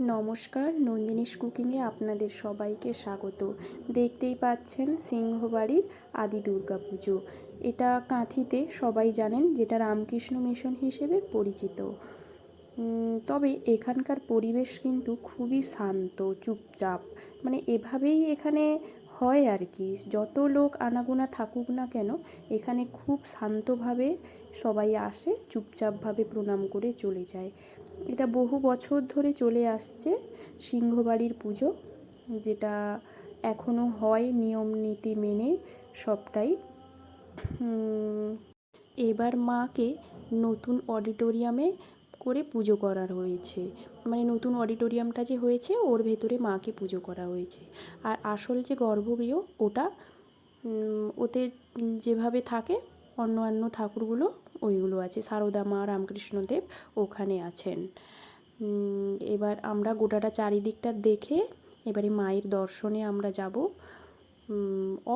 নমস্কার, নন্দিনীশ কুকিংয়ে আপনাদের সবাইকে স্বাগত। দেখতেই পাচ্ছেন সিংহবাড়ির আদি দুর্গা পুজো। এটা কাঁথিতে সবাই জানেন যেটা রামকৃষ্ণ মিশন হিসেবে পরিচিত। তবে এখানকার পরিবেশ কিন্তু খুবই শান্ত, চুপচাপ। মানে এভাবেই এখানে হয় আর কি। যত লোক আনাগোনা থাকুক না কেন, এখানে খুব শান্তভাবে সবাই আসে, চুপচাপভাবে প্রণাম করে চলে যায়। এটা বহু বছর ধরে চলে আসছে সিংহবাড়ির পুজো, যেটা এখনও হয় নিয়ম নীতি মেনে সবটাই। এবার মাকে নতুন অডিটোরিয়ামে করে পুজো করার হয়েছে। মানে নতুন অডিটোরিয়ামটা যে হয়েছে, ওর ভেতরে মাকে পুজো করা হয়েছে। আর আসল যে গর্ভগৃহ, ওটা ওতে যেভাবে থাকে অন্য অন্য ঠাকুরগুলো ওইগুলো আছে। সারদা মা রামকৃষ্ণদেব ওখানে আছেন। এবার আমরা গোটাটা চারিদিকটা দেখে, এবারে মায়ের দর্শনে আমরা যাব।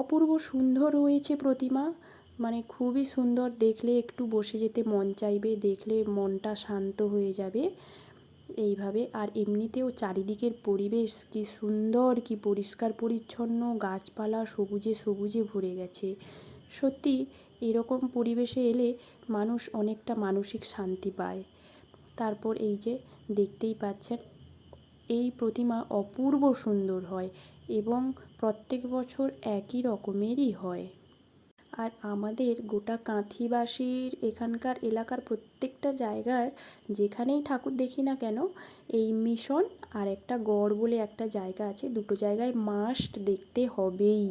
অপূর্ব সুন্দর হয়েছে প্রতিমা। মানে খুবই সুন্দর। দেখলে একটু বসে যেতে মন চাইবে, দেখলে মনটা শান্ত হয়ে যাবে। এইভাবে। আর এমনিতেও চারিদিকের পরিবেশ কি সুন্দর, কি পরিষ্কার পরিচ্ছন্ন। গাছপালা সবুজে সবুজে ভরে গেছে। সত্যি, এরকম পরিবেশে এলে মানুষ অনেকটা মানসিক শান্তি পায়। তারপর এই যে দেখতেই পাচ্ছেন, এই প্রতিমা অপূর্ব সুন্দর হয় এবং প্রত্যেক বছর একই রকমেরই হয়। আর আমাদের গোটা কাঁথিবাসীর এখানকার এলাকার প্রত্যেকটা জায়গার যেখানেই ঠাকুর দেখি না কেন, এই মিশন আর একটা গড় বলে একটা জায়গা আছে, দুটো জায়গায় মাস্ট দেখতে হবেই।